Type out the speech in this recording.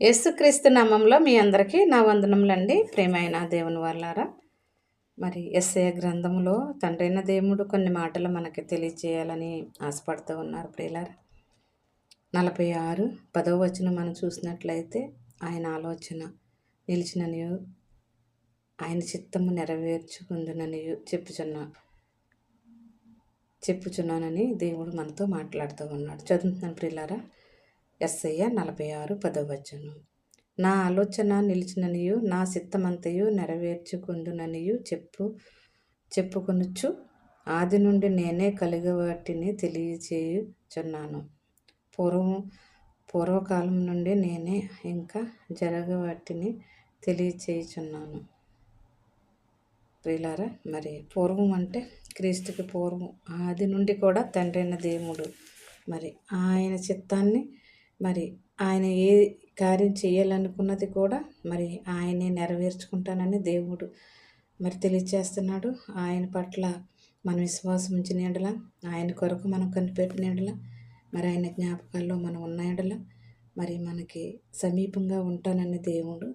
యేసుక్రీస్తు నామంలో మీ అందరికీ నా వందనములండి. ప్రేమైన దేవుని వాళ్ళారా మరి ఎస్ఏ గ్రంథంలో తండ్రైన దేవుడు కొన్ని మాటలు మనకి తెలియజేయాలని ఆశపడుతూ ఉన్నారు ప్రియులారా. నలభై ఆరు పదవ వచనం మనం చూసినట్లయితే ఆయన ఆలోచన నిలిచిననియు ఆయన చిత్తము నెరవేర్చుకుందుననియు చెప్పుచున్నా చెప్పుచున్నానని దేవుడు మనతో మాట్లాడుతూ ఉన్నాడు. చదువుతున్నాను ప్రియులారా ఎస్ఐ నలభై ఆరు పదవచనం నా ఆలోచన నిలిచిననియు నా సిద్ధమంతయు నెరవేర్చుకుందుననియు చెప్పు చెప్పుకొనుచు. ఆది నుండి నేనే కలిగ వాటిని తెలియచేయుచున్నాను పూర్వం పూర్వకాలం నుండి నేనే ఇంకా జరగవాటిని తెలియచేయుచున్నాను ప్రియులారా మరి పూర్వం అంటే క్రీస్తుకి పూర్వం ఆది నుండి కూడా తండ్రైన దేవుడు. మరి ఆయన చిత్తాన్ని మరి ఆయన ఏ కార్యం చేయాలనుకున్నది కూడా మరి ఆయనే నెరవేర్చుకుంటానని దేవుడు మరి తెలియచేస్తున్నాడు ఆయన పట్ల మన విశ్వాసం ఉంచిన ఎడల ఆయన కొరకు మనం కనిపెట్టిన ఎడల మరి ఆయన జ్ఞాపకాల్లో మనం ఉన్న ఎడల మరి మనకి సమీపంగా ఉంటానని దేవుడు